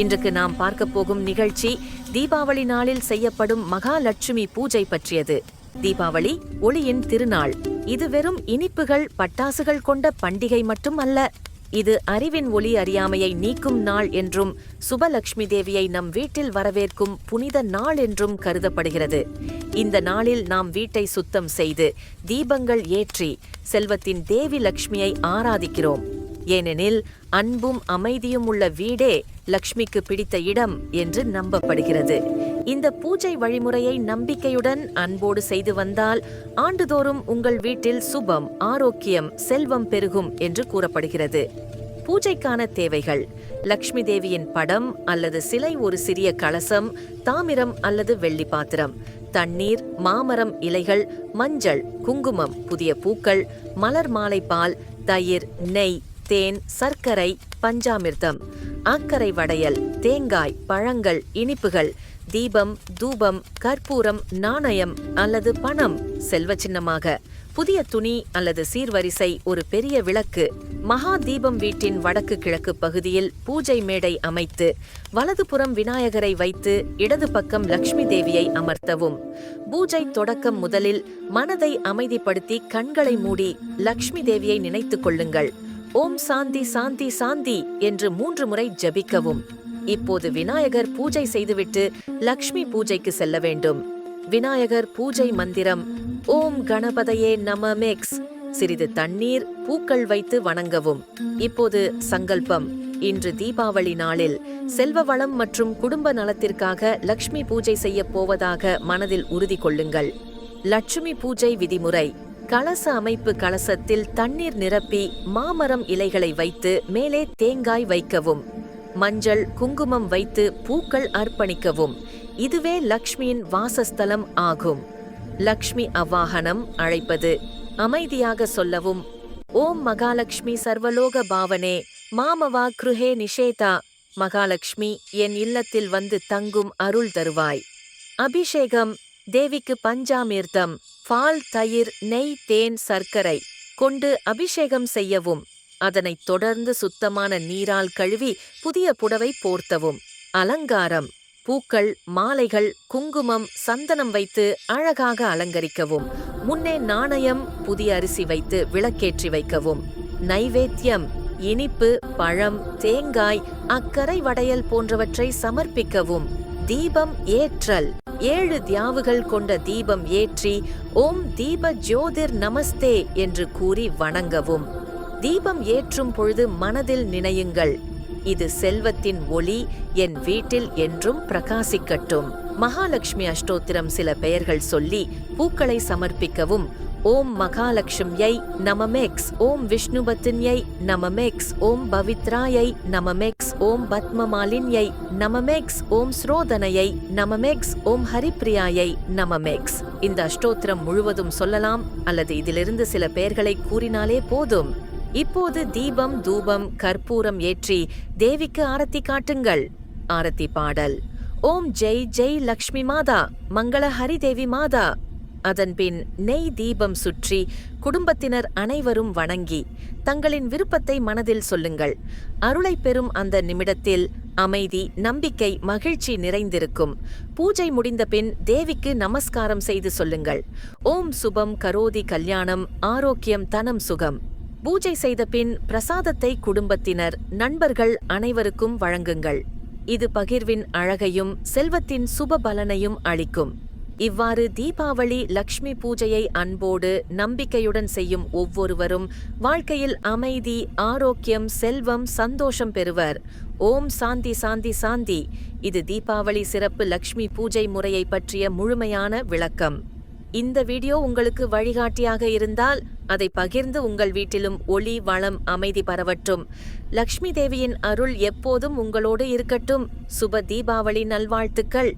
இன்றைக்கு நாம் பார்க்க போகும் நிகழ்ச்சி தீபாவளி நாளில் செய்யப்படும் மகாலட்சுமி பூஜை பற்றியது. தீபாவளி ஒளியின் திருநாள். இது வெறும் இனிப்புகள் பட்டாசுகள் கொண்ட பண்டிகை மட்டும் அல்ல. இது அறிவின் ஒளி அறியாமையை நீக்கும் நாள் என்றும் சுபலக்ஷ்மி தேவியை நம் வீட்டில் வரவேற்கும் புனித நாள் என்றும் கருதப்படுகிறது. இந்த நாளில் நாம் வீட்டை சுத்தம் செய்து தீபங்கள் ஏற்றி செல்வத்தின் தேவி லக்ஷ்மியை ஆராதிக்கிறோம். ஏனெனில் அன்பும் அமைதியும் உள்ள வீடே லக்ஷ்மிக்கு பிடித்த இடம் என்று நம்பப்படுகிறது. இந்த பூஜை வழிமுறையை நம்பிக்கையுடன் அன்போடு செய்து வந்தால் ஆண்டுதோறும் உங்கள் வீட்டில் சுபம் ஆரோக்கியம் செல்வம் பெருகும் என்று கூறப்படுகிறது. பூஜைக்கான தேவைகள். லக்ஷ்மி தேவியின் படம் அல்லது சிலை ஒரு சிறிய கலசம் தாமிரம் அல்லது வெள்ளி பாத்திரம் தண்ணீர் மாமரம் இலைகள் மஞ்சள் குங்குமம் புதிய பூக்கள் மலர் மாலை பால் தயிர் நெய் தேன் சர்க்கரை பஞ்சாமிர்தம் ஆக்கரை வடையல் தேங்காய் பழங்கள் இனிப்புகள் தீபம் தூபம் கற்பூரம் நாணயம் அல்லது பணம். செல்வ சின்னமாக புதிய துணி அல்லது சீர்வரிசை ஒரு பெரிய விளக்கு. மகா தீபம் வீட்டின் வடக்கு கிழக்கு பகுதியில் பூஜை மேடை அமைத்து வலதுபுறம் விநாயகரை வைத்து இடது பக்கம் லக்ஷ்மி தேவியை அமர்த்தவும். பூஜை தொடக்கம் முதலில் மனதை அமைதிப்படுத்தி கண்களை மூடி லக்ஷ்மி தேவியை நினைத்துக் கொள்ளுங்கள். ஓம் சாந்தி சாந்தி சாந்தி என்று மூன்று முறை ஜபிக்கவும். இப்போது விநாயகர் பூஜை செய்துவிட்டு லக்ஷ்மி பூஜைக்கு செல்ல வேண்டும். விநாயகர் பூஜை மந்திரம் ஓம் கணபதையே நம மேக்ஸ். சிறிது தண்ணீர் பூக்கள் வைத்து வணங்கவும். இப்போது சங்கல்பம் இன்று தீபாவளி நாளில் செல்வ வளம் மற்றும் குடும்ப நலத்திற்காக லக்ஷ்மி பூஜை செய்ய போவதாக மனதில் உறுதி கொள்ளுங்கள். லட்சுமி பூஜை விதிமுறை கலச அமைப்பு கலசத்தில் தண்ணீர் நிரப்பி மாமரம் இலைகளை வைத்து மேலே தேங்காய் வைக்கவும். மஞ்சள் குங்குமம் வைத்து பூக்கள் அர்ப்பணிக்கவும். இதுவே லக்ஷ்மியின் வாசஸ்தலம் ஆகும். லக்ஷ்மி அவாகனம் அழைப்பது அமைதியாக சொல்லவும் ஓம் மகாலட்சுமி சர்வலோக பாவனே மாமவா கிருஹே நிஷேதா மகாலட்சுமி என் இல்லத்தில் வந்து தங்கும் அருள் தருவாய். அபிஷேகம் தேவிக்கு பஞ்சாமிர்தம் பால் தயிர் நெய் தேன் சர்க்கரை கொண்டு அபிஷேகம் செய்யவும் அதனைத் தொடர்ந்து சுத்தமான நீரால் கழுவி புதிய புடவை போர்த்தவும். அலங்காரம் பூக்கள் மாலைகள் குங்குமம் சந்தனம் வைத்து அழகாக அலங்கரிக்கவும். முன்னே நாணயம் புதிய அரிசி வைத்து விளக்கேற்றி வைக்கவும். நைவேத்தியம் இனிப்பு பழம் தேங்காய் அக்கரை வடையல் போன்றவற்றை சமர்ப்பிக்கவும். தீபம் ஏற்றல். ஏழு தியாவுகள் கொண்ட தீபம் ஏற்றி ஓம் தீப ஜோதிர் நமஸ்தே என்று கூறி வணங்கவும். தீபம் ஏற்றும் பொழுது மனதில் நினையுங்கள் இது செல்வத்தின் ஒளி என் வீட்டில் என்றும் பிரகாசிக்கட்டும். மகாலட்சுமி அஷ்டோத்திரம் சில பெயர்கள் சொல்லி பூக்களை சமர்ப்பிக்கவும் ஓம் மகாலட்சுமியை நமமெக்ஸ். ஓம் விஷ்ணுபத்தின்யை நமமெக்ஸ். ஓம் பவித்ராயை நமமெக்ஸ். ஓம் பத்மமாலின்யை நமமெக்ஸ். ஓம் ஸ்ரோதனையை நமமெக்ஸ். ஓம் ஹரிப்ரியாயை நமமெக்ஸ். இந்த அஷ்டோத்திரம் முழுவதும் சொல்லலாம் அல்லது இதிலிருந்து சில பெயர்களை கூறினாலே போதும். இப்போது தீபம் தூபம் கற்பூரம் ஏற்றி தேவிக்கு ஆரத்தி காட்டுங்கள். ஆரத்தி பாடல். ஓம் ஜெய் ஜெய் லக்ஷ்மி மாதா. மங்கள ஹரிதேவி மாதா. அதன்பின் நெய் தீபம் சுற்றி குடும்பத்தினர் அனைவரும் வணங்கி தங்களின் விருப்பத்தை மனதில் சொல்லுங்கள். அருளை பெறும் அந்த நிமிடத்தில் அமைதி நம்பிக்கை மகிழ்ச்சி நிறைந்திருக்கும். பூஜை முடிந்த பின் தேவிக்கு நமஸ்காரம் செய்து சொல்லுங்கள். ஓம் சுபம் கரோதி கல்யாணம் ஆரோக்கியம் தனம் சுகம். பூஜை செய்த பின் பிரசாதத்தை குடும்பத்தினர் நண்பர்கள் அனைவருக்கும் வழங்குங்கள். இது பகிர்வின் அழகையும் செல்வத்தின் சுப பலனையும் அளிக்கும். இவ்வாறு தீபாவளி லக்ஷ்மி பூஜையை அன்போடு நம்பிக்கையுடன் செய்யும் ஒவ்வொருவரும் வாழ்க்கையில் அமைதி ஆரோக்கியம் செல்வம் சந்தோஷம் பெறுவர். ஓம் சாந்தி சாந்தி சாந்தி. இது தீபாவளி சிறப்பு லக்ஷ்மி பூஜை முறையை பற்றிய முழுமையான விளக்கம். இந்த வீடியோ உங்களுக்கு வழிகாட்டியாக இருந்தால் அதை பகிர்ந்து உங்கள் வீட்டிலும் ஒளி வளம் அமைதி பரவட்டும். லக்ஷ்மி தேவியின் அருள் எப்போதும் உங்களோடு இருக்கட்டும். சுப தீபாவளி நல்வாழ்த்துக்கள்.